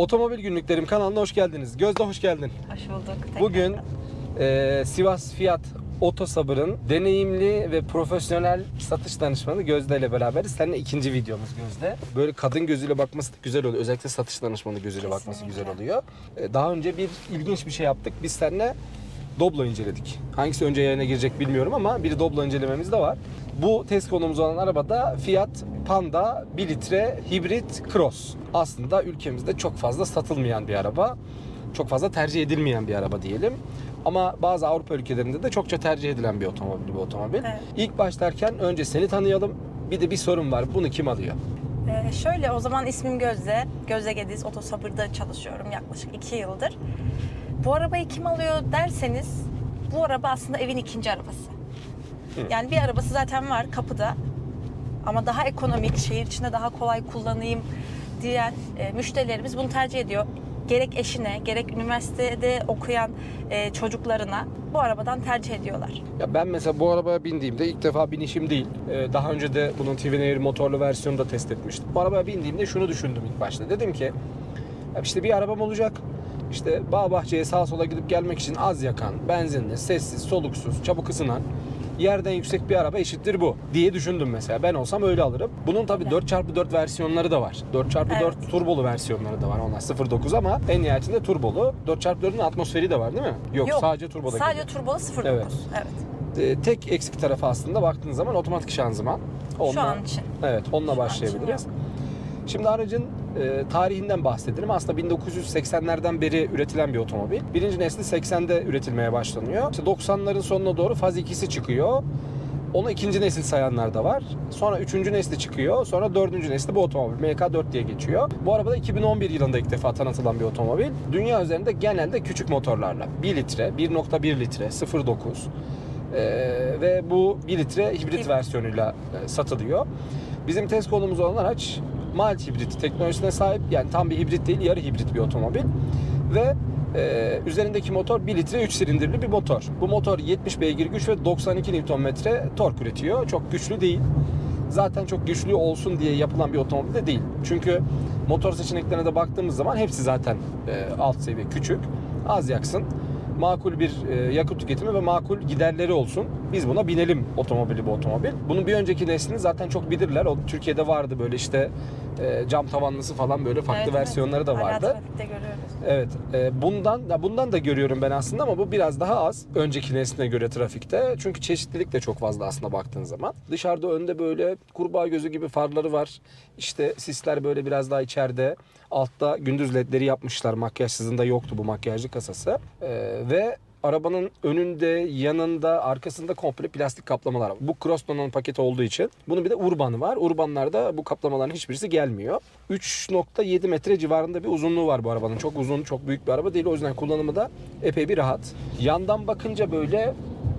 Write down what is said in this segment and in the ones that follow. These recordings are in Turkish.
Otomobil Günlüklerim kanalına hoş geldiniz. Gözde hoş geldin. Hoş bulduk. Bugün e, Sivas Fiyat Otosabır'ın deneyimli ve profesyonel satış danışmanı Gözde ile beraberiz. Seninle ikinci videomuz Gözde. Böyle kadın gözüyle bakması da güzel oluyor. Özellikle satış danışmanı gözüyle bakması Kesinlikle. güzel oluyor. E, daha önce bir ilginç bir şey yaptık. Biz seninle Doblo inceledik. Hangisi önce yayına girecek bilmiyorum ama bir Doblo incelememiz de var. Bu test konumuz olan arabada Fiat Panda 1 litre hibrit cross. Aslında ülkemizde çok fazla satılmayan bir araba. Çok fazla tercih edilmeyen bir araba diyelim. Ama bazı Avrupa ülkelerinde de çokça tercih edilen bir otomobil bu otomobil. Evet. İlk başlarken önce seni tanıyalım. Bir de bir sorun var. Bunu kim alıyor? Ee, şöyle o zaman ismim Gözde. Gözde Gediz Otosabır'da çalışıyorum yaklaşık 2 yıldır. Bu arabayı kim alıyor derseniz bu araba aslında evin ikinci arabası. Yani bir arabası zaten var kapıda. Ama daha ekonomik, şehir içinde daha kolay kullanayım diyen e, müşterilerimiz bunu tercih ediyor. Gerek eşine, gerek üniversitede okuyan e, çocuklarına bu arabadan tercih ediyorlar. Ya ben mesela bu arabaya bindiğimde ilk defa binişim değil. Ee, daha önce de bunun Twin Air motorlu versiyonu da test etmiştim. Bu arabaya bindiğimde şunu düşündüm ilk başta. Dedim ki işte bir arabam olacak. İşte bağ bahçeye sağa sola gidip gelmek için az yakan, benzinli, sessiz, soluksuz, çabuk ısınan yerden yüksek bir araba eşittir bu diye düşündüm mesela. Ben olsam öyle alırım. Bunun tabii 4x4 versiyonları da var. 4x4 Evet. turbolu versiyonları da var. Onlar 0.9 ama en nihayetinde turbolu. 4x4'ün atmosferi de var değil mi? Yok, sadece turboda Sadece geliyor. turbolu 09. Evet. evet. E, tek eksik tarafı aslında baktığın zaman otomatik şanzıman. Şu an için. Evet, onunla Şu başlayabiliriz. Şimdi aracın e, tarihinden bahsedelim. Aslında 1980'lerden beri üretilen bir otomobil. Birinci nesli 80'de üretilmeye başlanıyor. İşte 90'ların sonuna doğru faz 2'si çıkıyor. Onu ikinci nesil sayanlar da var. Sonra üçüncü nesli çıkıyor. Sonra dördüncü nesli bu otomobil. MK4 diye geçiyor. Bu araba da 2011 yılında ilk defa tanıtılan bir otomobil. Dünya üzerinde genelde küçük motorlarla. 1 litre, 1.1 litre, 0.9 ee, ve bu 1 litre hibrit Hibrit. versiyonuyla e, satılıyor. Bizim test konumuz olan araç mild hibrit teknolojisine sahip. Yani tam bir hibrit değil, yarı hibrit bir otomobil. Ve e, üzerindeki motor 1 litre 3 silindirli bir motor. Bu motor 70 beygir güç ve 92 Nm tork üretiyor. Çok güçlü değil. Zaten çok güçlü olsun diye yapılan bir otomobil de değil. Çünkü motor seçeneklerine de baktığımız zaman hepsi zaten e, alt seviye küçük. Az yaksın makul bir e, yakıt tüketimi ve makul giderleri olsun. Biz buna binelim otomobili bu otomobil. Bunun bir önceki neslini zaten çok bilirler. O Türkiye'de vardı böyle işte e, cam tavanlısı falan böyle farklı Evet, versiyonları da Hala vardı. trafikte görüyoruz. Evet. e, bundan ya bundan da görüyorum ben aslında ama bu biraz daha az önceki nesline göre trafikte. Çünkü çeşitlilik de çok fazla aslında baktığın zaman. Dışarıda önde böyle kurbağa gözü gibi farları var. İşte sisler böyle biraz daha içeride. Altta gündüz ledleri yapmışlar. Makyajsızında yoktu bu makyajlı kasası. E, ve arabanın önünde, yanında, arkasında komple plastik kaplamalar var. Bu cross donanım paketi olduğu için. Bunun bir de urbanı var. Urbanlarda bu kaplamaların hiçbirisi gelmiyor. 3.7 metre civarında bir uzunluğu var bu arabanın. Çok uzun, çok büyük bir araba değil. O yüzden kullanımı da epey bir rahat. Yandan bakınca böyle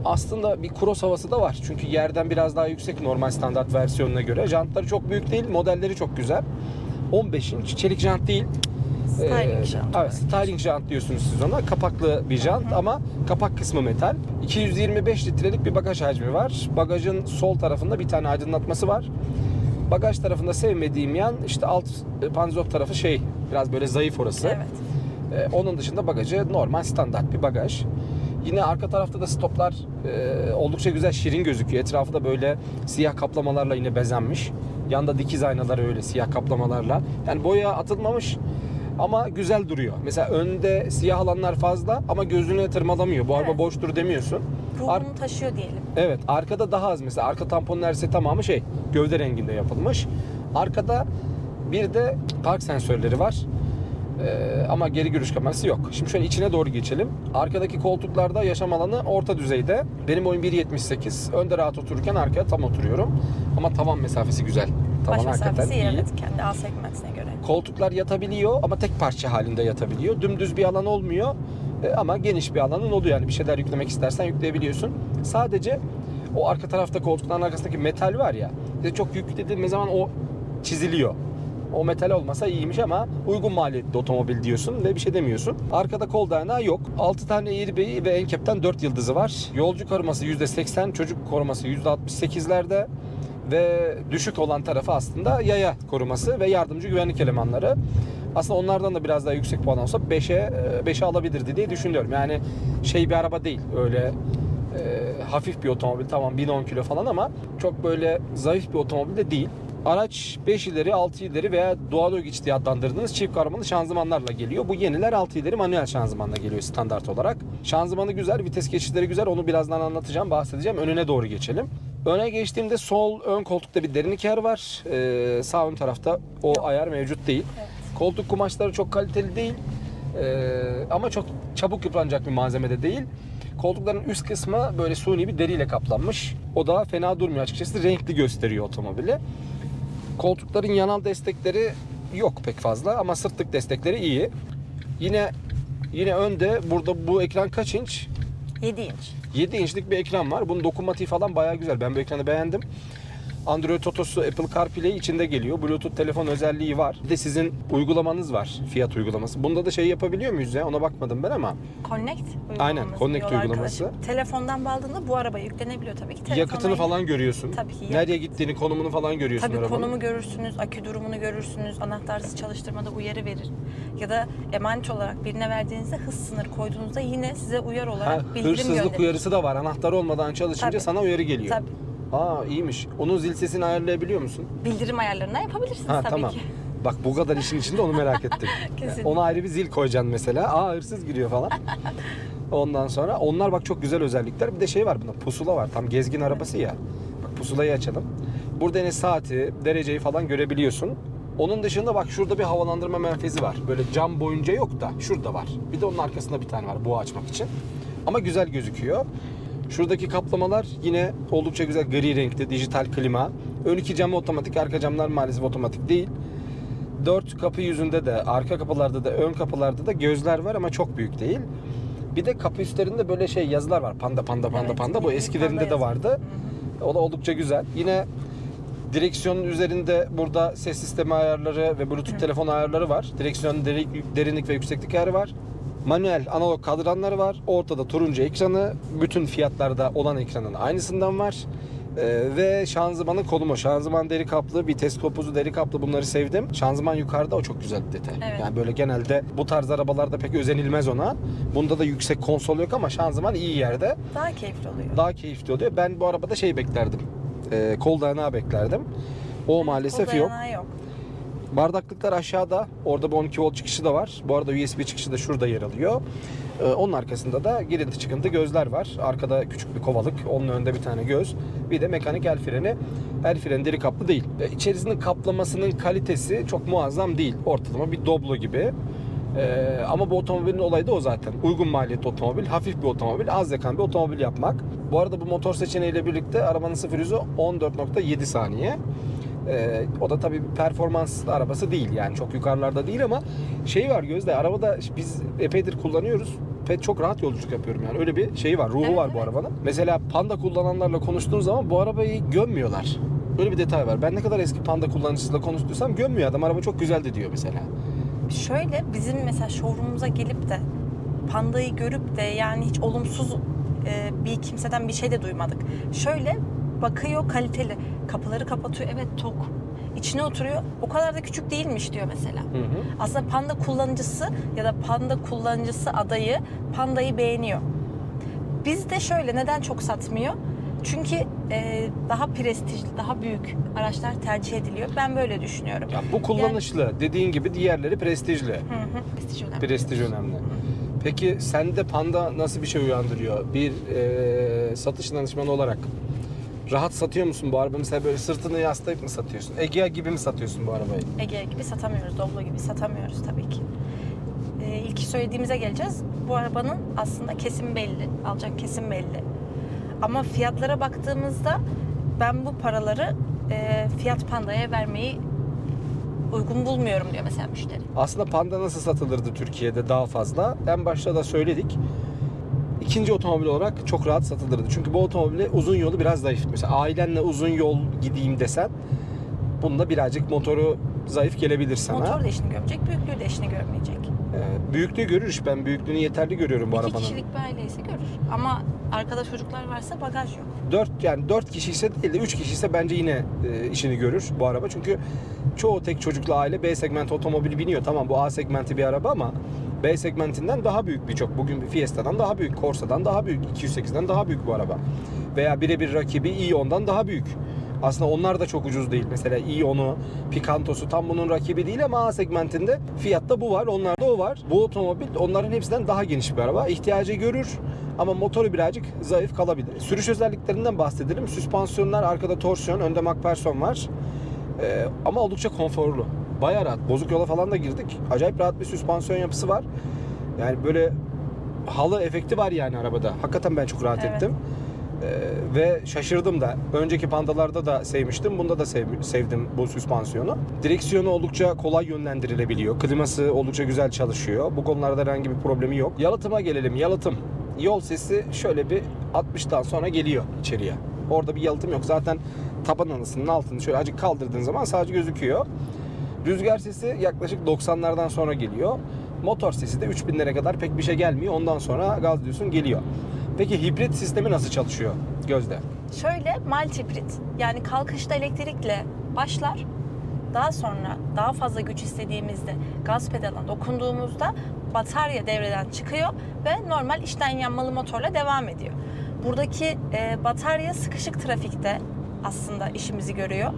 aslında bir cross havası da var. Çünkü yerden biraz daha yüksek normal standart versiyonuna göre. Jantları çok büyük değil, modelleri çok güzel. 15 inç çelik jant değil. Styling Ee, jant. Evet, styling jant diyorsunuz siz ona. Kapaklı bir jant ama kapak kısmı metal. 225 litrelik bir bagaj hacmi var. Bagajın sol tarafında bir tane aydınlatması var. Bagaj tarafında sevmediğim yan işte alt e, panzot tarafı şey biraz böyle zayıf orası. Evet. Ee, onun dışında bagajı normal standart bir bagaj. Yine arka tarafta da stoplar e, oldukça güzel şirin gözüküyor. Etrafı da böyle siyah kaplamalarla yine bezenmiş. Yanda dikiz aynaları öyle siyah kaplamalarla. Yani boya atılmamış ama güzel duruyor. Mesela önde siyah alanlar fazla ama gözüne tırmalamıyor. Bu araba Evet. boştur demiyorsun. Ruhunu Ar- taşıyor diyelim. Evet arkada daha az mesela arka tamponun neredeyse tamamı şey gövde renginde yapılmış. Arkada bir de park sensörleri var. Ee, ama geri görüş kamerası yok. Şimdi şöyle içine doğru geçelim. Arkadaki koltuklarda yaşam alanı orta düzeyde. Benim boyum 1.78. Önde rahat otururken arkaya tam oturuyorum. Ama tavan mesafesi güzel. Baş hakikaten iyi evet kendi A segmentine göre. Koltuklar yatabiliyor ama tek parça halinde yatabiliyor. Dümdüz bir alan olmuyor E, ama geniş bir alanın oluyor. Yani bir şeyler yüklemek istersen yükleyebiliyorsun. Sadece o arka tarafta koltukların arkasındaki metal var ya. işte çok yüklediğimiz zaman o çiziliyor. O metal olmasa iyiymiş ama uygun maliyetli otomobil diyorsun ve bir şey demiyorsun. Arkada kol dayanağı yok. 6 tane airbags ve enkepten 4 yıldızı var. Yolcu koruması %80, çocuk koruması %68'lerde ve düşük olan tarafı aslında yaya koruması ve yardımcı güvenlik elemanları. Aslında onlardan da biraz daha yüksek puan olsa 5'e 5'e alabilirdi diye düşünüyorum. Yani şey bir araba değil. Öyle e, hafif bir otomobil tamam 1010 kilo falan ama çok böyle zayıf bir otomobil de değil. Araç 5 ileri, 6 ileri veya doğal ögeç diye adlandırdığınız çift kahramanlı şanzımanlarla geliyor. Bu yeniler 6 ileri manuel şanzımanla geliyor standart olarak. Şanzımanı güzel, vites geçişleri güzel. Onu birazdan anlatacağım, bahsedeceğim. Önüne doğru geçelim. Öne geçtiğimde sol ön koltukta bir derinlik yer var. Ee, sağ ön tarafta o ayar mevcut değil. Evet. Koltuk kumaşları çok kaliteli değil. Ee, ama çok çabuk yıpranacak bir malzemede değil. Koltukların üst kısmı böyle suni bir deriyle kaplanmış. O da fena durmuyor açıkçası. Renkli gösteriyor otomobili. Koltukların yanal destekleri yok pek fazla ama sırtlık destekleri iyi. Yine yine önde burada bu ekran kaç inç? 7 inç. 7 inçlik bir ekran var. Bunun dokunmatiği falan bayağı güzel. Ben bu ekranı beğendim. Android Auto'su Apple CarPlay içinde geliyor. Bluetooth telefon özelliği var. Bir de sizin uygulamanız var. Fiyat uygulaması. Bunda da şey yapabiliyor muyuz ya? Ona bakmadım ben ama. Connect uygulaması. Aynen, Connect uygulaması. arkadaşı. Telefondan bağladığında bu araba yüklenebiliyor tabii ki. Telefonla Yakıtını falan görüyorsun. Tabii ki, Nereye gittiğini, konumunu falan görüyorsun Tabii arabanın. konumu görürsünüz, akü durumunu görürsünüz, anahtarsız çalıştırmada uyarı verir. Ya da emanet olarak birine verdiğinizde hız sınırı koyduğunuzda yine size uyar Ha, olarak bildirim hırsızlık gönderir. uyarısı da var. Anahtar olmadan çalışınca Tabii. sana uyarı geliyor. Tabii. Aa iyiymiş. Onun zil sesini ayarlayabiliyor musun? Bildirim ayarlarından yapabilirsiniz Ha tabii tamam. ki. Bak bu kadar işin içinde onu merak ettim. Kesinlikle. Ona ayrı bir zil koyacaksın mesela. Aa hırsız giriyor falan. Ondan sonra onlar bak çok güzel özellikler. Bir de şey var bunda pusula var. Tam gezgin arabası ya. Bak pusulayı açalım. Burada yine saati, dereceyi falan görebiliyorsun. Onun dışında bak şurada bir havalandırma menfezi var. Böyle cam boyunca yok da şurada var. Bir de onun arkasında bir tane var bu açmak için. Ama güzel gözüküyor. Şuradaki kaplamalar yine oldukça güzel gri renkli dijital klima. Ön iki camı otomatik, arka camlar maalesef otomatik değil. Dört kapı yüzünde de, arka kapılarda da, ön kapılarda da gözler var ama çok büyük değil. Bir de kapı üstlerinde böyle şey yazılar var. Panda panda panda Evet, panda. Bu eskilerinde panda de vardı. O da oldukça güzel. Yine direksiyonun üzerinde burada ses sistemi ayarları ve Bluetooth telefon ayarları var. Direksiyonun deri- derinlik ve yükseklik ayarı var. Manuel analog kadranları var. Ortada turuncu ekranı. Bütün fiyatlarda olan ekranın aynısından var. Ee, ve şanzımanın kolumu. Şanzıman deri kaplı, vites topuzu deri kaplı bunları sevdim. Şanzıman yukarıda o çok güzel bir detay. Evet. Yani böyle genelde bu tarz arabalarda pek özenilmez ona. Bunda da yüksek konsol yok ama şanzıman iyi yerde Daha keyifli oluyor. daha keyifli oluyor. Ben bu arabada şey beklerdim. Ee, kol dayanağı beklerdim. O maalesef Kol yok. yok. Bardaklıklar aşağıda. Orada bir 12 volt çıkışı da var. Bu arada USB çıkışı da şurada yer alıyor. Ee, onun arkasında da girinti çıkıntı gözler var. Arkada küçük bir kovalık. Onun önünde bir tane göz. Bir de mekanik el freni. El freni deri kaplı değil. Ee, içerisinin kaplamasının kalitesi çok muazzam değil. Ortalama bir Doblo gibi. Ee, ama bu otomobilin olayı da o zaten. Uygun maliyetli otomobil, hafif bir otomobil, az yakan bir otomobil yapmak. Bu arada bu motor seçeneğiyle birlikte arabanın sıfır yüzü 14.7 saniye. Ee, o da tabii bir performans arabası değil yani çok yukarılarda değil ama şey var Gözde arabada biz epeydir kullanıyoruz ve çok rahat yolculuk yapıyorum yani öyle bir şey var ruhu Evet, var bu evet. arabanın. Mesela Panda kullananlarla konuştuğun zaman bu arabayı gömmüyorlar. Böyle bir detay var. Ben ne kadar eski Panda kullanıcısıyla konuştuysam gömmüyor adam. Araba çok güzeldi diyor mesela. Şöyle bizim mesela showroom'umuza gelip de pandayı görüp de yani hiç olumsuz e, bir kimseden bir şey de duymadık. Şöyle bakıyor kaliteli. Kapıları kapatıyor. Evet tok. İçine oturuyor. O kadar da küçük değilmiş diyor mesela. Hı hı. Aslında panda kullanıcısı ya da panda kullanıcısı adayı pandayı beğeniyor. Bizde şöyle neden çok satmıyor? Çünkü e, daha prestijli, daha büyük araçlar tercih ediliyor. Ben böyle düşünüyorum. Ya bu kullanışlı. Dediğin gibi diğerleri prestijli. Hı hı. Prestij önemli. Prestij önemli. Peki sende Panda nasıl bir şey uyandırıyor? Bir e, satış danışmanı olarak rahat satıyor musun bu arabayı? Mesela böyle sırtını yaslayıp mı satıyorsun? Egea gibi mi satıyorsun bu arabayı? Ege gibi satamıyoruz, Doblo gibi satamıyoruz tabii ki. Ee, ilk söylediğimize geleceğiz. Bu arabanın aslında kesim belli, alacak kesim belli. Ama fiyatlara baktığımızda ben bu paraları e, Fiat Panda'ya vermeyi uygun bulmuyorum diyor mesela müşteri. Aslında Panda nasıl satılırdı Türkiye'de daha fazla? En başta da söyledik. İkinci otomobil olarak çok rahat satılırdı. Çünkü bu otomobili uzun yolu biraz zayıf. Mesela ailenle uzun yol gideyim desen bunda birazcık motoru zayıf gelebilir sana. Motor da işini görmeyecek, büyüklüğü de işini görmeyecek. Ee, büyüklüğü görür iş. Ben büyüklüğünü yeterli görüyorum bu İki arabanın. kişilik bir aile ise görür. Ama arkada çocuklar varsa bagaj yok. 4 yani 4 kişi ise değil de 3 kişi ise bence yine e, işini görür bu araba. Çünkü çoğu tek çocuklu aile B segment otomobili biniyor. Tamam bu A segmenti bir araba ama B segmentinden daha büyük birçok. Bugün Fiesta'dan daha büyük, Corsa'dan daha büyük, 208'den daha büyük bu araba. Veya birebir rakibi i10'dan daha büyük. Aslında onlar da çok ucuz değil. Mesela i10'u, Picanto'su tam bunun rakibi değil ama A segmentinde fiyatta bu var, onlarda o var. Bu otomobil onların hepsinden daha geniş bir araba. İhtiyacı görür ama motoru birazcık zayıf kalabilir. Sürüş özelliklerinden bahsedelim. Süspansiyonlar, arkada torsiyon, önde MacPherson var. Ee, ama oldukça konforlu. Bayağı rahat. Bozuk yola falan da girdik. Acayip rahat bir süspansiyon yapısı var. Yani böyle halı efekti var yani arabada. Hakikaten ben çok rahat Evet. ettim. Ee, ve şaşırdım da. Önceki pandalarda da sevmiştim. Bunda da sev- sevdim bu süspansiyonu. Direksiyonu oldukça kolay yönlendirilebiliyor. Kliması oldukça güzel çalışıyor. Bu konularda herhangi bir problemi yok. Yalıtıma gelelim. Yalıtım. Yol sesi şöyle bir 60'tan sonra geliyor içeriye. Orada bir yalıtım yok. Zaten taban anasının altını şöyle acık kaldırdığın zaman sadece gözüküyor. Rüzgar sesi yaklaşık 90'lardan sonra geliyor. Motor sesi de 3000'lere kadar pek bir şey gelmiyor. Ondan sonra gaz diyorsun geliyor. Peki hibrit sistemi nasıl çalışıyor Gözde? Şöyle mild hibrit yani kalkışta elektrikle başlar. Daha sonra daha fazla güç istediğimizde gaz pedalına dokunduğumuzda batarya devreden çıkıyor ve normal içten yanmalı motorla devam ediyor. Buradaki e, batarya sıkışık trafikte aslında işimizi görüyor.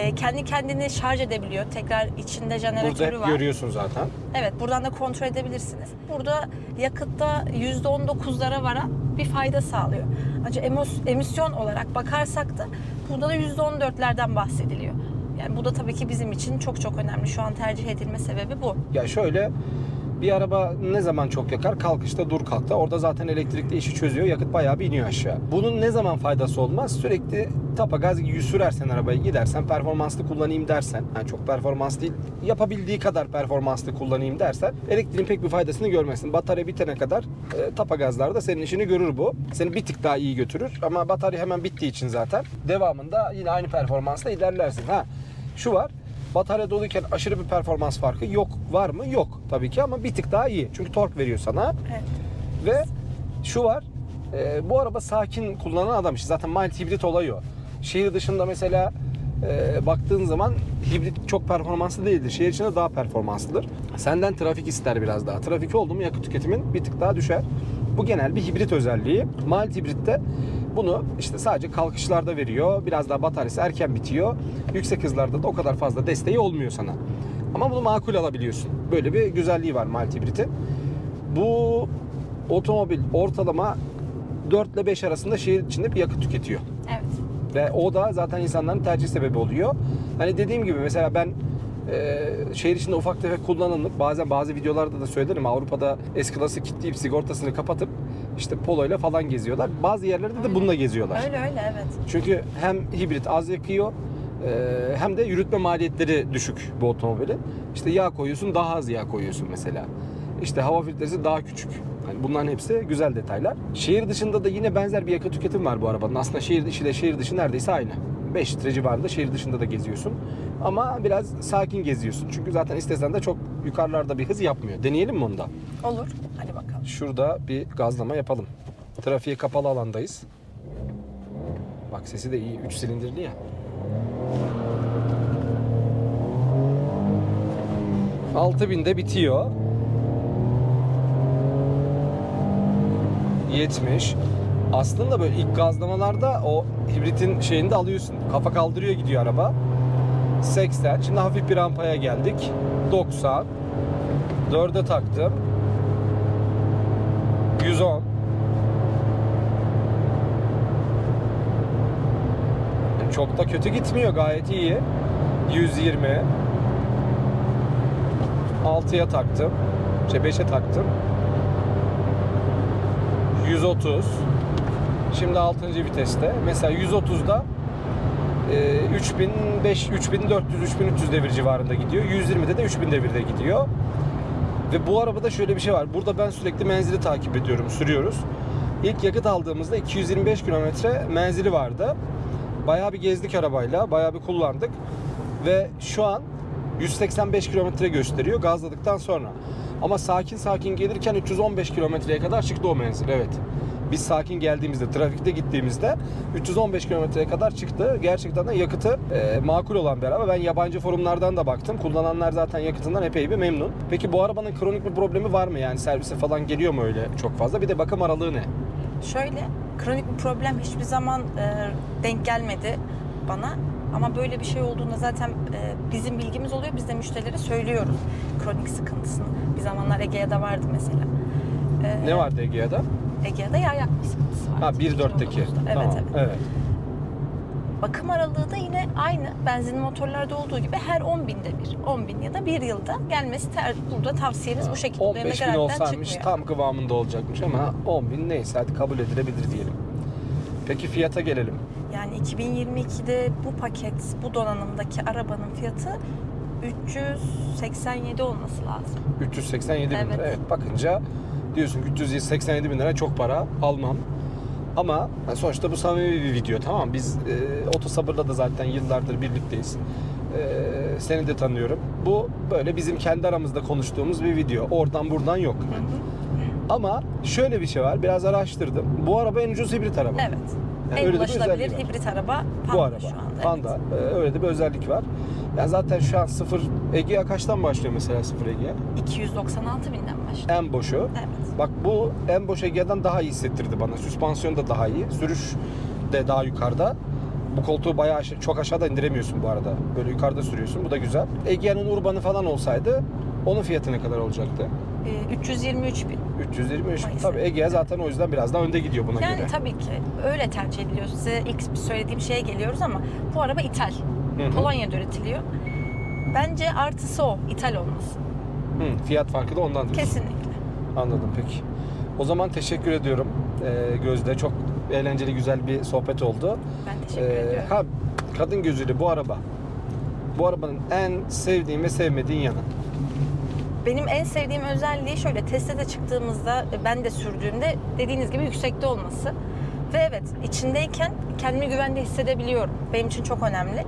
E, kendi kendini şarj edebiliyor. Tekrar içinde Burada jeneratörü hep var. görüyorsun zaten. Evet buradan da kontrol edebilirsiniz. Burada yakıtta %19'lara varan bir fayda sağlıyor. Ancak emisyon olarak bakarsak da burada da %14'lerden bahsediliyor. Yani bu da tabii ki bizim için çok çok önemli. Şu an tercih edilme sebebi bu. Ya şöyle bir araba ne zaman çok yakar? Kalkışta dur kalkta. Orada zaten elektrikli işi çözüyor. Yakıt bayağı bir iniyor aşağı. Bunun ne zaman faydası olmaz? Sürekli tapa gaz yüz sürersen arabayı gidersen performanslı kullanayım dersen. Yani çok performans değil. Yapabildiği kadar performanslı kullanayım dersen elektriğin pek bir faydasını görmezsin. Batarya bitene kadar e, tapa gazlarda senin işini görür bu. Seni bir tık daha iyi götürür. Ama batarya hemen bittiği için zaten devamında yine aynı performansla ilerlersin. Ha şu var. Batarya doluyken aşırı bir performans farkı yok. Var mı? Yok tabii ki ama bir tık daha iyi. Çünkü tork veriyor sana. Evet. Ve şu var. e, bu araba sakin kullanan adam işte. Zaten mild hibrit olayı o. Şehir dışında mesela e, baktığın zaman hibrit çok performanslı değildir. Şehir içinde daha performanslıdır. Senden trafik ister biraz daha. Trafik oldu mu yakıt tüketimin bir tık daha düşer. Bu genel bir hibrit özelliği. Mild hibritte bunu işte sadece kalkışlarda veriyor. Biraz daha bataryası erken bitiyor. Yüksek hızlarda da o kadar fazla desteği olmuyor sana. Ama bunu makul alabiliyorsun. Böyle bir güzelliği var mild hibritin. Bu otomobil ortalama 4 ile 5 arasında şehir içinde bir yakıt tüketiyor. Evet. Ve o da zaten insanların tercih sebebi oluyor. Hani dediğim gibi mesela ben e, şehir içinde ufak tefek kullanımlık bazen bazı videolarda da söylerim Avrupa'da S-Class'ı kilitleyip sigortasını kapatıp işte poloyla falan geziyorlar. Bazı yerlerde de bununla geziyorlar. Öyle öyle evet. Çünkü hem hibrit az yakıyor e, hem de yürütme maliyetleri düşük bu otomobilin. İşte yağ koyuyorsun daha az yağ koyuyorsun mesela. İşte hava filtresi daha küçük. Yani bunların hepsi güzel detaylar. Şehir dışında da yine benzer bir yakıt tüketimi var bu arabanın. Aslında şehir içi ile şehir dışı neredeyse aynı. 5 litre civarında şehir dışında da geziyorsun. Ama biraz sakin geziyorsun. Çünkü zaten istesen de çok yukarılarda bir hız yapmıyor. Deneyelim mi onu da? Olur. Hadi bakalım. Şurada bir gazlama yapalım. Trafiğe kapalı alandayız. Bak sesi de iyi. 3 silindirli ya. Altı binde bitiyor. 70. Aslında böyle ilk gazlamalarda o hibritin şeyini de alıyorsun. Kafa kaldırıyor gidiyor araba. 80. Şimdi hafif bir rampaya geldik. 90. 4'e taktım. 110 Yani Çok da kötü gitmiyor. Gayet iyi. 120 6'ya taktım. Şey 5'e taktım. 130 Şimdi 6. viteste. Mesela 130'da e, 3500 3400 3300 devir civarında gidiyor. 120'de de 3000 devirde gidiyor ve bu arabada şöyle bir şey var. Burada ben sürekli menzili takip ediyorum, sürüyoruz. İlk yakıt aldığımızda 225 kilometre menzili vardı. Bayağı bir gezdik arabayla, bayağı bir kullandık. Ve şu an 185 kilometre gösteriyor gazladıktan sonra. Ama sakin sakin gelirken 315 kilometreye kadar çıktı o menzil. Evet. Biz sakin geldiğimizde, trafikte gittiğimizde 315 kilometreye kadar çıktı. Gerçekten de yakıtı e, makul olan bir araba. Ben yabancı forumlardan da baktım. Kullananlar zaten yakıtından epey bir memnun. Peki bu arabanın kronik bir problemi var mı? Yani servise falan geliyor mu öyle çok fazla? Bir de bakım aralığı ne? Şöyle, kronik bir problem hiçbir zaman e, denk gelmedi bana. Ama böyle bir şey olduğunda zaten e, bizim bilgimiz oluyor. Biz de müşterilere söylüyoruz kronik sıkıntısını. Bir zamanlar Egea'da vardı mesela. E, Ne vardı Egea'da? Egea'da yağ yakma sıkıntısı vardı. Ha 1.4'teki. 2019'da. Evet, tamam. evet. evet. Bakım aralığı da yine aynı benzinli motorlarda olduğu gibi her 10 binde bir. 10 bin ya da bir yılda gelmesi ter, burada tavsiyeniz bu şekilde. 15 bin olsaymış çıkmıyor. tam kıvamında olacakmış ama 10 bin neyse hadi kabul edilebilir diyelim. Peki fiyata gelelim. Yani 2022'de bu paket, bu donanımdaki arabanın fiyatı 387 olması lazım. 387 bin lira. Evet. Evet bakınca diyorsun ki 387 bin lira çok para almam. Ama yani sonuçta bu samimi bir video tamam? Biz e, Otosabır'la da zaten yıllardır birlikteyiz. E, seni de tanıyorum. Bu böyle bizim kendi aramızda konuştuğumuz bir video. Oradan buradan yok. Ama şöyle bir şey var. Biraz araştırdım. Bu araba en ucuz hibrit araba. Evet. Yani en ulaşılabilir hibrit araba Panda bu araba. şu anda. Panda. Ee, öyle de bir özellik var. Yani zaten şu an sıfır Egea kaçtan başlıyor mesela sıfır Egea? Evet. 296 binden başlıyor. En boşu. Evet. Bak bu en boş Egea'dan daha iyi hissettirdi bana. Süspansiyon da daha iyi. Sürüş de daha yukarıda. Bu koltuğu bayağı aşa- çok aşağıda indiremiyorsun bu arada. Böyle yukarıda sürüyorsun. Bu da güzel. Egea'nın urbanı falan olsaydı onun fiyatı ne kadar olacaktı? Ee, 323 bin. 323. Maalesef. Tabii Egea zaten o yüzden biraz daha önde gidiyor buna Yani göre. tabii ki öyle tercih ediliyor. Size ilk söylediğim şeye geliyoruz ama bu araba ithal. Hı hı. Polonya'da üretiliyor. Bence artısı o, ithal olması. Hı, fiyat farkı da ondan diyorsun. Kesinlikle. Anladım peki. O zaman teşekkür ediyorum ee, Gözde. Çok eğlenceli güzel bir sohbet oldu. Ben teşekkür Ee, ediyorum. ha kadın gözüyle bu araba. Bu arabanın en sevdiğin ve sevmediğin yanı. Benim en sevdiğim özelliği şöyle teste de çıktığımızda e, ben de sürdüğümde dediğiniz gibi yüksekte olması. Ve evet içindeyken kendimi güvende hissedebiliyorum. Benim için çok önemli.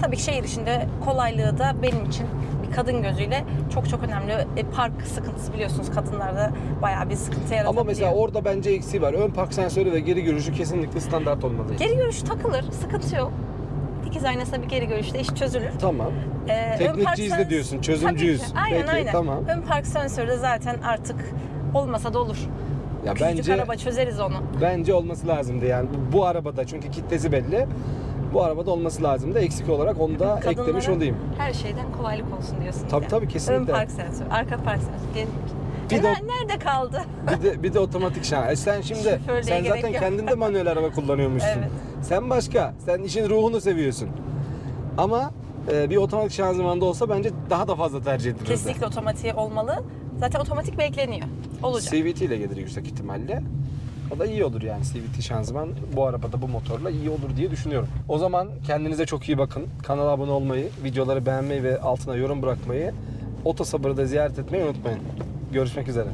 Tabii ki şehir içinde kolaylığı da benim için bir kadın gözüyle çok çok önemli. E, park sıkıntısı biliyorsunuz kadınlarda bayağı bir sıkıntı yaratabiliyor. Ama mesela orada bence eksiği var. Ön park sensörü ve geri görüşü kesinlikle standart olmalı. Geri görüş takılır, sıkıntı yok. Dikiz aynasında bir geri görüşte iş çözülür. Tamam. Ee, Teknikçiyiz de diyorsun, çözümcüyüz. Tabii ki. Aynen Peki, aynen. tamam. Ön park sensörü de zaten artık olmasa da olur. Ya Küçücük bence araba çözeriz onu. bence olması lazımdı yani bu, bu arabada çünkü kitlesi belli. Bu arabada olması lazımdı. Eksik olarak onu da eklemiş Kadınlara olayım. Her şeyden kolaylık olsun diyorsun. Tabii, tabii, kesinlikle. Ön park sensörü, arka park sensörü. Bir de- ner- nerede kaldı? Bir de, bir de otomatik şanzıman. E sen şimdi Şoförlüğe sen gerek zaten yok. kendin de manuel araba kullanıyormuşsun. Evet. Sen başka. Sen işin ruhunu seviyorsun. Ama e, bir otomatik şanzımanda olsa bence daha da fazla tercih edilirdi. Kesinlikle otomatiği olmalı. Zaten otomatik bekleniyor. Olacak. CVT ile gelir yüksek ihtimalle. O da iyi olur yani CVT şanzıman bu arabada bu motorla iyi olur diye düşünüyorum. O zaman kendinize çok iyi bakın. Kanala abone olmayı, videoları beğenmeyi ve altına yorum bırakmayı, Otosabır'ı da ziyaret etmeyi unutmayın. Görüşmek üzere.